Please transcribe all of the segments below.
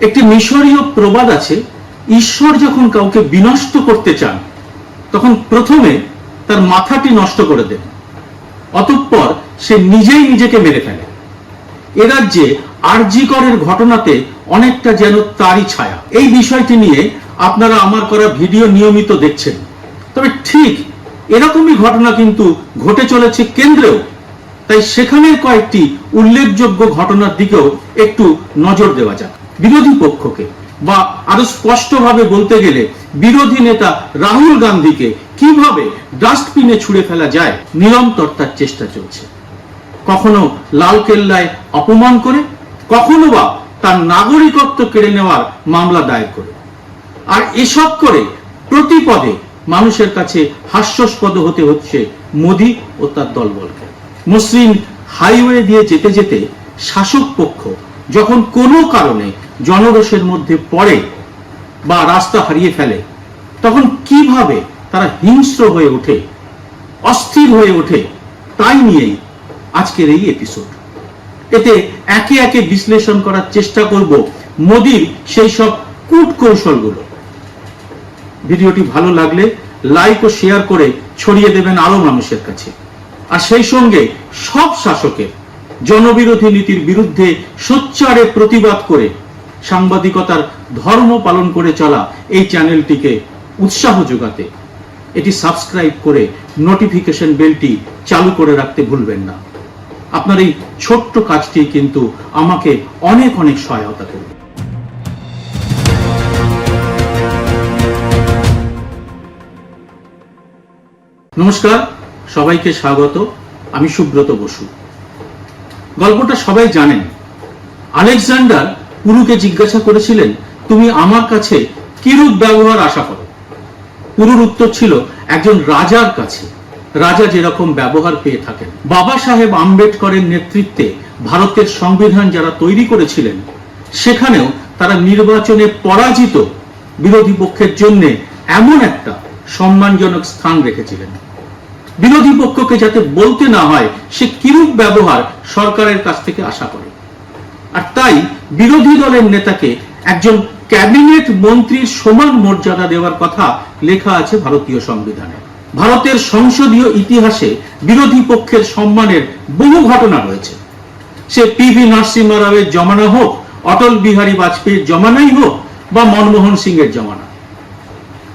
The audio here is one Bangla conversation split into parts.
একটি মিশরীয় প্রবাদ আছে, ঈশ্বর যখন কাউকে বিনষ্ট করতে চান, তখন প্রথমে তার মাথাটি নষ্ট করে দেন। অতঃপর সে নিজেই নিজেকে মেরে ফেলে। এ রাজ্যে আরজিকরের ঘটনাতে অনেকটা যেন তারই ছায়া। এই বিষয়টি নিয়ে আপনারা আমার করা ভিডিও নিয়মিত দেখছেন। তবে ঠিক এরকমই ঘটনা কিন্তু ঘটে চলেছে কেন্দ্রেও। তাই সেখানের কয়েকটি উল্লেখযোগ্য ঘটনার দিকেও একটু নজর দেওয়া যাক। বিরোধী পক্ষকে বা আরও স্পষ্টভাবে বলতে গেলে বিরোধী নেতা রাহুল গান্ধীকে কীভাবে ডাস্টবিনে ছুড়ে ফেলা যায় নিরন্তর তার চেষ্টা চলছে। কখনো লালকেল্লায় অপমান করে, কখনো বা তার নাগরিকত্ব কেড়ে নেওয়ার মামলা দায়ের করে। আর এসব করে প্রতিপদে মানুষের কাছে হাস্যস্পদ হতে হচ্ছে মোদী ও তার দলবলকে। মসৃণ হাইওয়ে দিয়ে যেতে যেতে শাসক পক্ষ যখন কোনো কারণে জনরোষের মধ্যে পড়ে বা রাস্তা হারিয়ে ফেলে, তখন কীভাবে তারা হিংস্র হয়ে ওঠে, অস্থির হয়ে ওঠে, তাই নিয়েই আজকের এই এপিসোড এতে একে একে বিশ্লেষণ করার চেষ্টা করব মোদির সেই সব কূট কৌশলগুলো ভিডিওটি ভালো লাগলে লাইক ও শেয়ার করে ছড়িয়ে দেবেন আরও মানুষের কাছে। আর সেই সঙ্গে সব শাসকের জনবিরোধী নীতির বিরুদ্ধে সোচ্চারে প্রতিবাদ করে সাংবাদিকতার ধর্ম পালন করে চলা এই চ্যানেলটিকে উৎসাহ যোগাতে। এটি সাবস্ক্রাইব করে নোটিফিকেশন বেলটি চালু করে রাখতে ভুলবেন না। আপনার এই ছোট্ট কাজটি কিন্তু আমাকে অনেক অনেক সহায়তা করবে। নমস্কার, সবাইকে স্বাগত। আমি সুব্রত বসু। গল্পটা সবাই জানেন। আলেকজান্ডার পুরুকে জিজ্ঞাসা করেছিলেন, তুমি আমার কাছে কিরূপ ব্যবহার আশা করো? পুরুর উত্তর ছিল, একজন রাজার কাছে। রাজা যেরকম ব্যবহার পেয়ে থাকেন। বাবা সাহেব আম্বেদকরের নেতৃত্বে ভারতের সংবিধান যারা তৈরি করেছিলেন, সেখানেও তারা নির্বাচনে পরাজিত বিরোধী পক্ষের জন্য এমন একটা সম্মানজনক স্থান রেখেছিলেন। বিরোধী পক্ষকে যাতে বলতে না হয়, সে কিরূপ ব্যবহার সরকারের কাছ থেকে আশা করে। আর তাই বিরোধী দলের নেতাকে একজন ক্যাবিনেট মন্ত্রীর সমান মর্যাদা দেওয়ার কথা লেখা আছে ভারতীয় সংবিধানে। ভারতের সংসদীয় ইতিহাসে বিরোধী পক্ষের সম্মানের বহু ঘটনা রয়েছে। সে পিভি নরসিংহ রাওয়ের জমানা হোক, অটল বিহারী বাজপেয়ীর জমানাই হোক, বা মনমোহন সিং এর জমানা।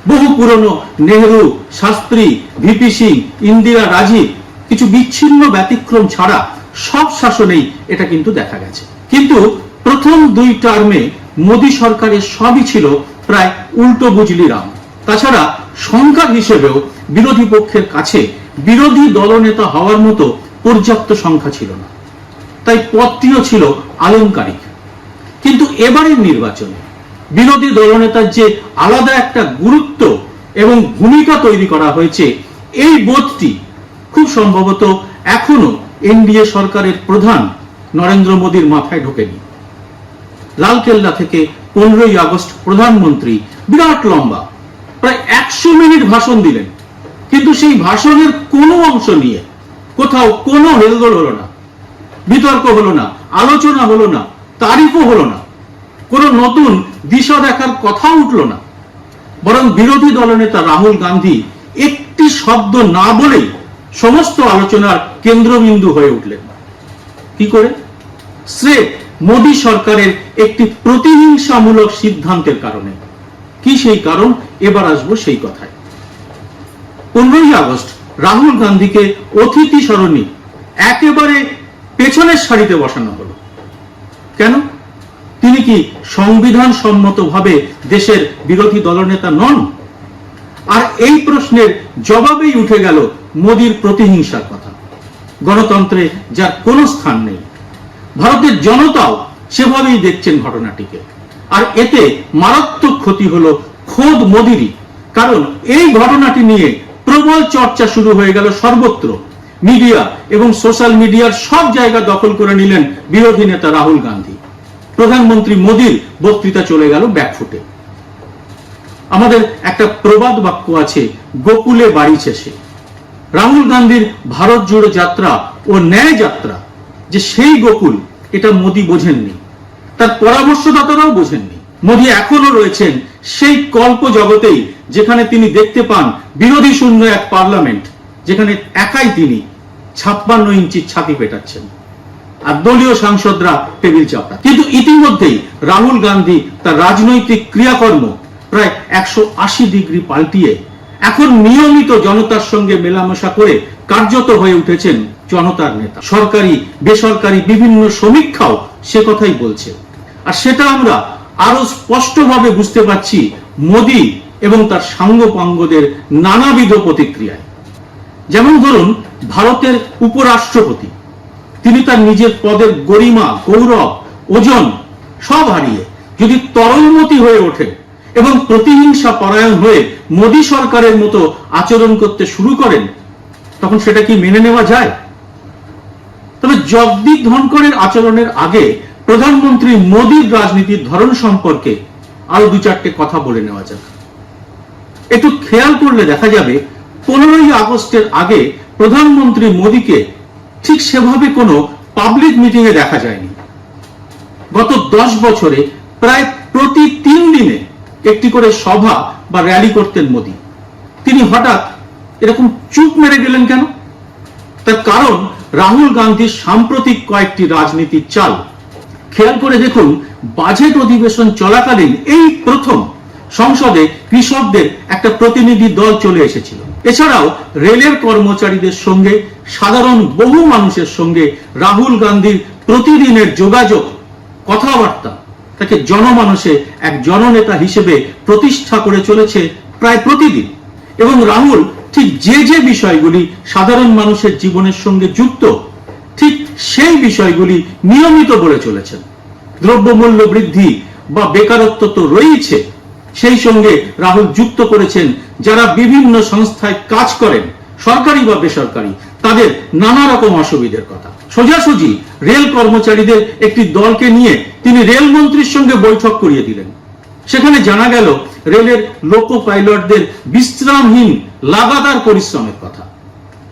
বহু পুরনো নেহরু, শাস্ত্রী, ভিপি সিং, ইন্দিরা রাজীব, কিছু বিচ্ছিন্ন ব্যতিক্রম ছাড়া সব শাসনেই এটা কিন্তু দেখা গেছে। কিন্তু প্রথম দুই টার্মে মোদী সরকারের সবই ছিল প্রায় উল্টো বুঝলি রাম। তাছাড়া সংখ্যা হিসেবেও বিরোধী পক্ষের কাছে বিরোধী দলনেতা হওয়ার মতো পর্যাপ্ত সংখ্যা ছিল না। তাই পদটিও ছিল আলংকারিক। কিন্তু এবারের নির্বাচনে বিরোধী দলনেতার যে আলাদা একটা গুরুত্ব এবং ভূমিকা তৈরি করা হয়েছে, এই বোধটি খুব সম্ভবত এখনও এনডিএ সরকারের প্রধান নরেন্দ্র মোদীর মাথায় ঢোকেনি। লালকেল্লা থেকে পনেরোই আগস্ট প্রধানমন্ত্রী, বিরাট লম্বা। প্রায় একশো মিনিট ভাষণ দিলেন। কিন্তু সেই ভাষণের কোনো অংশ নিয়ে কোথাও কোনো হেলদোল হলো না, বিতর্ক হলো না, আলোচনা হলো না, তারিফও হলো না। কোনো নতুন দিশা দেখার কথা উঠল না। বরং বিরোধী দলনেতা রাহুল গান্ধী একটি শব্দ না বলেই সমস্ত আলোচনার কেন্দ্রবিন্দু হয়ে উঠলেন। কি করে? স্রেফ মোদী সরকারের একটি প্রতিহিংসামূলক সিদ্ধান্তের কারণে। কি সেই কারণ? এবার আসব সেই কথায়। পনেরোই আগস্ট, রাহুল গান্ধীকে অতিথি সরণি একেবারে পেছনের সারিতে বসানো হলো। কেন? তিনি কি সংবিধান সম্মতভাবে দেশের বিরোধী দলনেতা নন? আর এই প্রশ্নের জবাবেই উঠে গেল মোদীর প্রতিহিংসার কথা। গণতন্ত্রে যার কোনো স্থান নেই। ভারতের জনতাও সেভাবেই দেখছেন ঘটনাটিকে। আর এতে মারাত্মক ক্ষতি হলো খোদ মোদিরই। কারণ এই ঘটনাটি নিয়ে প্রবল চর্চা শুরু হয়ে গেল সর্বত্র। মিডিয়া এবং সোশ্যাল মিডিয়ার সব জায়গা দখল করে নিলেন বিরোধী নেতা রাহুল গান্ধী। প্রধানমন্ত্রী মোদীর বক্তৃতা চলে গেল ব্যাকফুটে। আমাদের একটা প্রবাদ বাক্য আছে, গোকুলে বাড়ি শেষে। রাহুল গান্ধীর ভারত জুড়ে যাত্রা ও ন্যায় যাত্রা যে সেই গোকুল, এটা মোদী বোঝেননি। তার পরামর্শদাতারাও বোঝেননি। মোদী এখনও রয়েছেন সেই কল্প জগতেই যেখানে তিনি দেখতে পান বিরোধী শূন্য এক পার্লামেন্ট, যেখানে একাই তিনি ছাপ্পান্ন ইঞ্চি ছাতি পেটাচ্ছেন। আর দলীয় সাংসদরা টেবিল চাপড়া। কিন্তু ইতিমধ্যেই রাহুল গান্ধী তার রাজনৈতিক ক্রিয়াকর্ম প্রায় একশো আশি ডিগ্রি পাল্টিয়ে এখন নিয়মিত জনতার সঙ্গে মেলামেশা করে কার্যত হয়ে উঠেছেন জনতার নেতা। সরকারি, বেসরকারি বিভিন্ন সমীক্ষাও সে কথাই বলছে। আর সেটা আমরা আরও স্পষ্টভাবে বুঝতে পারছি মোদী এবং তার সাঙ্গপাঙ্গদের নানাবিধ প্রতিক্রিয়ায়। যেমন ধরুন, ভারতের উপরাষ্ট্রপতি, তিনি তার নিজের পদের গরিমা, গৌরব, ওজন সব হারিয়ে যদি তরলমতি হয়ে ওঠে এবং প্রতিহিংসা পরায়ণ হয়ে মোদী সরকারের মতো আচরণ করতে শুরু করেন, তখন সেটা কি মেনে নেওয়া যায়? তবে জগদীপ ধনকরের আচরণের আগে প্রধানমন্ত্রী মোদীর রাজনীতির ধরন সম্পর্কে আরও দু চারটে কথা বলে নেওয়া যাক। একটু খেয়াল করলে দেখা যাবে, পনেরোই আগস্টের আগে প্রধানমন্ত্রী মোদীকে ঠিক সেভাবে কোনো পাবলিক মিটিং এ দেখা যায়নি। গত দশ বছরে প্রায় প্রতি তিন দিনে একটি করে সভা বা র্যালি করতেন মোদী। তিনি হঠাৎ এরকম চুপ মেরে গেলেন কেন? তার কারণ রাহুল গান্ধীর সাম্প্রতিক কয়েকটি রাজনীতির চাল। খেয়াল করে দেখুন বাজেট অধিবেশন চলাকালীন এই প্রথম সংসদে কৃষকদের একটা প্রতিনিধি দল চলে এসেছিল। এছাড়াও রেলের কর্মচারীদের সঙ্গে, সাধারণ বহু মানুষের সঙ্গে রাহুল গান্ধীর প্রতিদিনের যোগাযোগ, কথাবার্তা, তাকে জনমানসে এক জননেতা হিসেবে প্রতিষ্ঠা করে চলেছে প্রায় প্রতিদিন। এবং রাহুল ঠিক যে যে বিষয়গুলি সাধারণ মানুষের জীবনের সঙ্গে যুক্ত, ঠিক সেই বিষয়গুলি নিয়মিত বলে চলেছেন। দ্রব্যমূল্য বৃদ্ধি বা বেকারত্ব তো রয়েছে সেই সঙ্গে রাহুল যুক্ত করেছেন, যারা বিভিন্ন সংস্থায় কাজ করেন, সরকারি বা বেসরকারি, তাদের নানা রকম অসুবিধের কথা। সোজাসুজি রেল কর্মচারীদের একটি দলকে নিয়ে তিনি রেলমন্ত্রীর সঙ্গে বৈঠক করিয়ে দিলেন। সেখানে জানা গেল রেলের লোকো পাইলটদের বিশ্রামহীন, লাগাতার পরিশ্রমের কথা।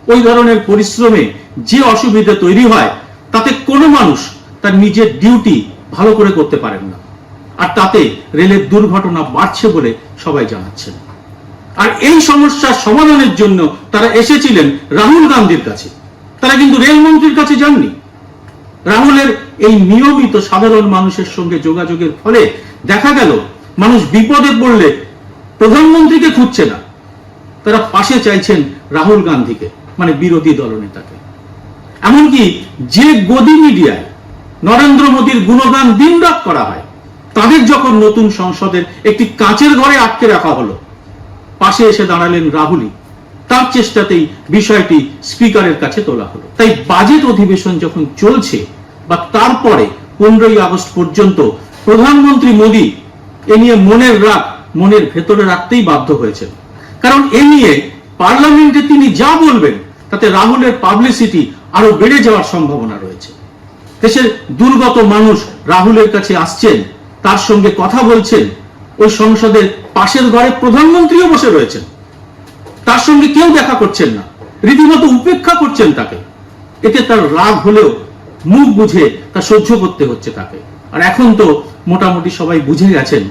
ওই ধরনের পরিশ্রমে যে অসুবিধা তৈরি হয়, তাতে কোনো মানুষ তার নিজের ডিউটি ভালো করে করতে পারেন না। আর তাতে রেলের দুর্ঘটনা বাড়ছে বলে সবাই জানাচ্ছেন। আর এই সমস্যার সমাধানের জন্য তারা এসেছিলেন রাহুল গান্ধীর কাছে। তারা কিন্তু রেলমন্ত্রীর কাছে যাননি। রাহুলের এই নিয়মিত সাধারণ মানুষের সঙ্গে যোগাযোগের ফলে দেখা গেল মানুষ বিপদে পড়লে প্রধানমন্ত্রীকে খুঁজছে না। তারা পাশে চাইছেন রাহুল গান্ধীকে মানে বিরোধী দলনেতাকে এমনকি যে গদি মিডিয়ায় নরেন্দ্র মোদীর গুণগান দিনরাত করা হয়, তাদের যখন নতুন সংসদের একটি কাঁচের ঘরে আটকে রাখা হলো, পাশে এসে দাঁড়ালেন রাহুলই। তার চেষ্টাতেই বিষয়টি স্পিকারের কাছে তোলা হলো। তাই বাজেট অধিবেশন যখন চলছে, বা তারপরে পনেরোই আগস্ট পর্যন্ত প্রধানমন্ত্রী মোদী এ নিয়ে মনের রাগ মনের ভেতরে রাখতেই বাধ্য হয়েছেন। কারণ এ নিয়ে পার্লামেন্টে তিনি যা বলবেন, তাতে রাহুলের পাবলিসিটি আরও বেড়ে যাওয়ার সম্ভাবনা রয়েছে। দেশের দুর্গত মানুষ রাহুলের কাছে আসছেন, তার সঙ্গে কথা বলছেন, ওই সংসদের পাশের ঘরে প্রধানমন্ত্রীও বসে রয়েছেন। তার সঙ্গে কেউ দেখা করছেন না, রীতিমতো উপেক্ষা করছেন তাকে। এতে তার রাগ হলেও মুখ বুঝে তা সহ্য করতে হচ্ছে তাকে। আর এখন তো মোটামুটি সবাই বুঝে গেছেন,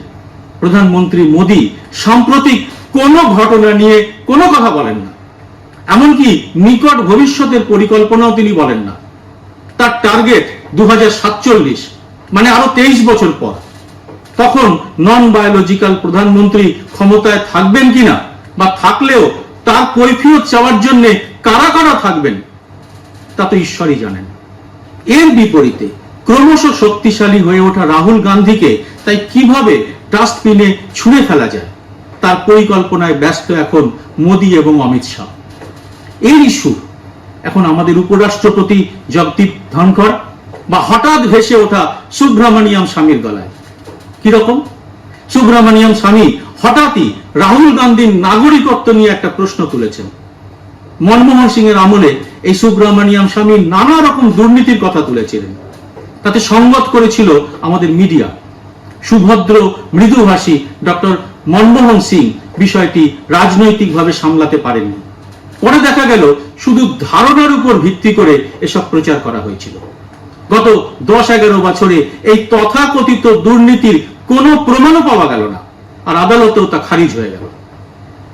প্রধানমন্ত্রী মোদী সাম্প্রতিক কোনো ঘটনা নিয়ে কোনো কথা বলেন না। এমনকি নিকট ভবিষ্যতের পরিকল্পনাও তিনি বলেন না। তার টার্গেট দু মানে আরও তেইশ বছর পর। তখন নন বায়োলজিক্যাল প্রধানমন্ত্রী ক্ষমতায় থাকবেন কিনা বা থাকলেও তার কৈফিয়ত চাওয়ার জন্য কারা কারা থাকবেন, তা তো ঈশ্বরই জানেন। এর বিপরীতে ক্রমশ শক্তিশালী হয়ে ওঠা রাহুল গান্ধীকে তাই কীভাবে ডাস্টবিনে ছুঁড়ে ফেলা যায়, তার পরিকল্পনায় ব্যস্ত এখন মোদী এবং অমিত শাহ। এই ইস্যু এখন আমাদের উপরাষ্ট্রপতি জগদীপ ধনখড় বা হঠাৎ ভেসে ওঠা সুব্রমণিয়াম স্বামীর গলায়। কীরকম? সুব্রমণিয়াম স্বামী হঠাৎই রাহুল গান্ধীর নাগরিকত্ব নিয়ে একটা প্রশ্ন তুলেছেন। মনমোহন সিং এর আমলে এই সুব্রমণিয়াম স্বামী নানা রকম দুর্নীতির কথা তুলেছিলেন। তাতে সংগত করেছিল আমাদের মিডিয়া। সুভদ্র মৃদুভাষী ডক্টর মনমোহন সিং বিষয়টি রাজনৈতিকভাবে সামলাতে পারেননি। পরে দেখা গেল শুধু ধারণার উপর ভিত্তি করে এসব প্রচার করা হয়েছিল। গত দশ এগারো বছরে এই তথাকথিত দুর্নীতির কোনো প্রমাণও পাওয়া গেল না, আর আদালতেও তা খারিজ হয়ে গেল।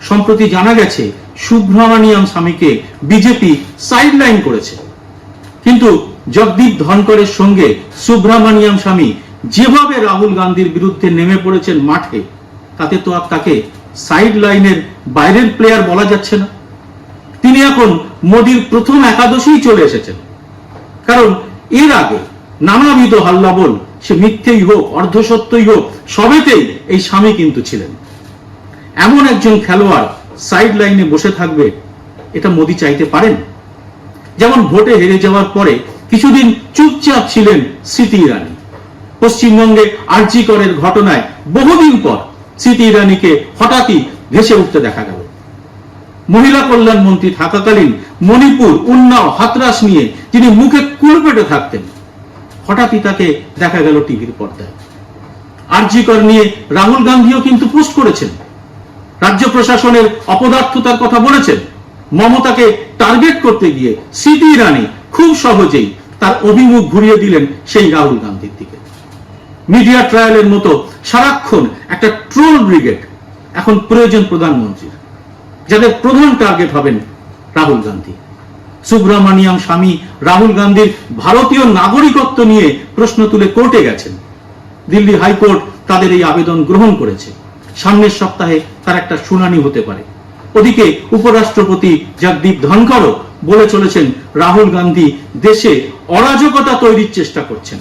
সম্প্রতি জানা গেছে সুব্রমণিয়াম স্বামীকে বিজেপি সাইডলাইন করেছে। কিন্তু জগদীপ ধনকরের সঙ্গে সুব্রমণিয়াম স্বামী যেভাবে রাহুল গান্ধীর বিরুদ্ধে নেমে পড়েছেন মাঠে, তাতে তো আর তাকে সাইড লাইনের বাইরের প্লেয়ার বলা যাচ্ছে না। তিনি এখন মোদির প্রথম একাদশেই চলে এসেছেন। কারণ এর আগে নানাবিধ হাল্লাবল, সে মিথ্যেই হোক, অর্ধসত্যই হোক, সবেতেই এই স্বামী কিন্তু ছিলেন। এমন একজন খেলোয়াড় সাইড লাইনে বসে থাকবে, এটা মোদি চাইতে পারেন? যেমন ভোটে হেরে যাওয়ার পরে কিছুদিন চুপচাপ ছিলেন স্মৃতি ইরানি। পশ্চিমবঙ্গে আরজি করের ঘটনায় বহুদিন পর স্মৃতি ইরানিকে হঠাৎই ভেসে উঠতে দেখা গেল। মহিলা কল্যাণ মন্ত্রী থাকাকালীন মণিপুর, উন্নাও, হাতরাস নিয়ে যিনি মুখে কুলপেটে থাকতেন, হঠাৎই তাকে দেখা গেল টিভির পর্দায়। আরজিকর নিয়ে রাহুল গান্ধীও কিন্তু পোস্ট করেছেন। রাজ্য প্রশাসনের অপদার্থতার কথা বলেছেন। মমতাকে টার্গেট করতে গিয়ে স্মৃতি ইরানি খুব সহজেই তার অভিমুখ ঘুরিয়ে দিলেন সেই রাহুল গান্ধীর দিকে। মিডিয়া ট্রায়ালের মতো সারাক্ষণ একটা ট্রোল ব্রিগেড এখন প্রয়োজন প্রধানমন্ত্রীর। যাদের প্রধান টার্গেট হবেন রাহুল গান্ধী। সুব্রমণিয়াম স্বামী রাহুল গান্ধীর ভারতীয় নাগরিকত্ব নিয়ে প্রশ্ন তুলে কোর্টে গেছেন। দিল্লি হাইকোর্ট তাদের এই আবেদন গ্রহণ করেছে। সামনের সপ্তাহে তার একটা শুনানি হতে পারে। ওদিকে উপরাষ্ট্রপতি জগদীপ ধনখড়ও বলে চলেছেন রাহুল গান্ধী, দেশে অরাজকতা তৈরির চেষ্টা করছেন।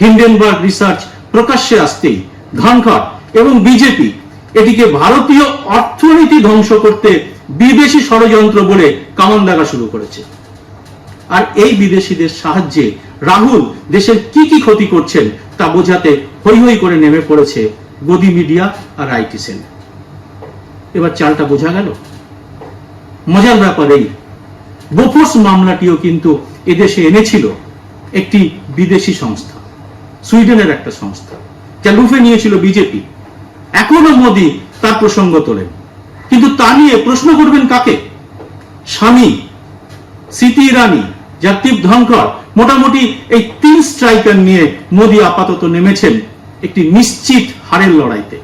হিন্ডেনবার্গ রিসার্চ প্রকাশ্যে আসতেই ধনখড় এবং বিজেপি এটিকে ভারতীয় অর্থনীতি ধ্বংস করতে বিদেশি ষড়যন্ত্র বলে কামান দাগা শুরু করেছে। আর এই বিদেশিদের সাহায্যে রাহুল দেশের কি কি ক্ষতি করছেন তা বোঝাতে হৈ হৈ করে নেমে পড়েছে গদি মিডিয়া আর আইটি সেল। এবার চালটা বোঝা গেল? মজার ব্যাপার এই বোফোর্স মামলাটিও কিন্তু এদেশে এনেছিল একটি বিদেশি সংস্থা, সুইডেনের একটা সংস্থা, যা লুফে নিয়েছিল বিজেপি। এখনও মোদি তার প্রসঙ্গ তোলেন। কিন্তু তা নিয়ে প্রশ্ন করবেন কাকে? স্বামী, স্মৃতি ইরানি জাতীব ধনকর, মোটামুটি এই তিন স্ট্রাইকার নিয়ে মোদি আপাতত নেমেছেন একটি নিশ্চিত হারের লড়াইতে।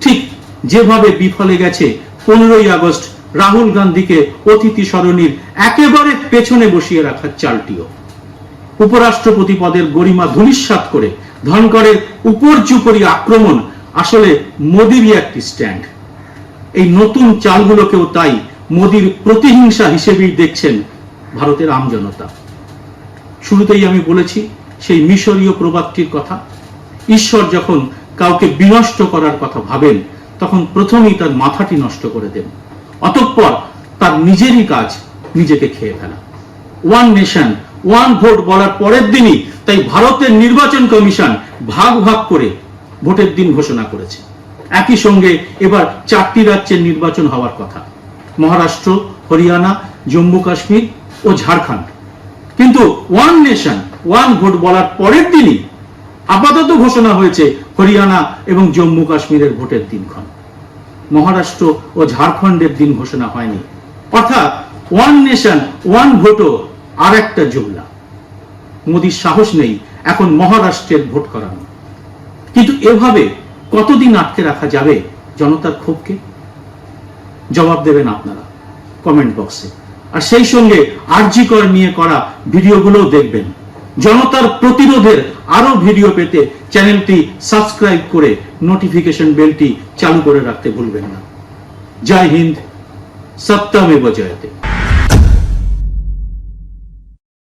ঠিক যেভাবে বিফলে গেছে পনেরোই আগস্ট রাহুল গান্ধীকে অতিথি সরণির একেবারে পেছনে বসিয়ে রাখার চালটিও। উপরাষ্ট্রপতি পদের গরিমা ধূলিসাৎ করে ধনকরের উপর্যুপরি আক্রমণ আসলে মোদিরই একটি স্ট্যান্ড। এই নতুন চালগুলোকেও তাই মোদির প্রতিহিংসা হিসেবেই দেখছেন ভারতের আমজনতা শুরুতেই আমি বলেছি, সেই মিশরীয় প্রবাদটির কথা। ঈশ্বর যখন কাউকে বিনষ্ট করার কথা ভাবেন, তখন প্রথমেই তার মাথাটি নষ্ট করে দেন। অতঃপর তার নিজেরই কাজ নিজেকে খেয়ে ফেলা। ওয়ান নেশন ওয়ান ভোট বলার পরের দিনই তাই ভারতের নির্বাচন কমিশন ভাগ ভাগ করে ভোটের দিন ঘোষণা করেছে। একই সঙ্গে এবার চারটি রাজ্যের নির্বাচন হওয়ার কথা। মহারাষ্ট্র, হরিয়ানা, জম্মু কাশ্মীর ও ঝাড়খণ্ড। কিন্তু ওয়ান নেশন ওয়ান ভোট বলার পরের দিনই আপাতত ঘোষণা হয়েছে হরিয়ানা এবং জম্মু কাশ্মীরের ভোটের দিনক্ষণ। মহারাষ্ট্র ও ঝাড়খণ্ডের দিন ঘোষণা হয়নি। অর্থাৎ ওয়ান নেশন ওয়ান ভোটও আর একটা জুমলা। মোদির সাহস নেই এখন মহারাষ্ট্রের ভোট করানো কিন্তু এভাবে কতদিন আটকে রাখা যাবে জনতার ক্ষোভকে? জবাব দেবেন আপনারা কমেন্ট বক্সে আর সেই সঙ্গে আরজিকর নিয়ে করা ভিডিওগুলোও দেখবেন। জনতার প্রতিরোধের আরও ভিডিও পেতে চ্যানেলটি সাবস্ক্রাইব করে নোটিফিকেশন বেলটি চালু করে রাখতে ভুলবেন না। জয় হিন্দ, সপ্তমে জয়তে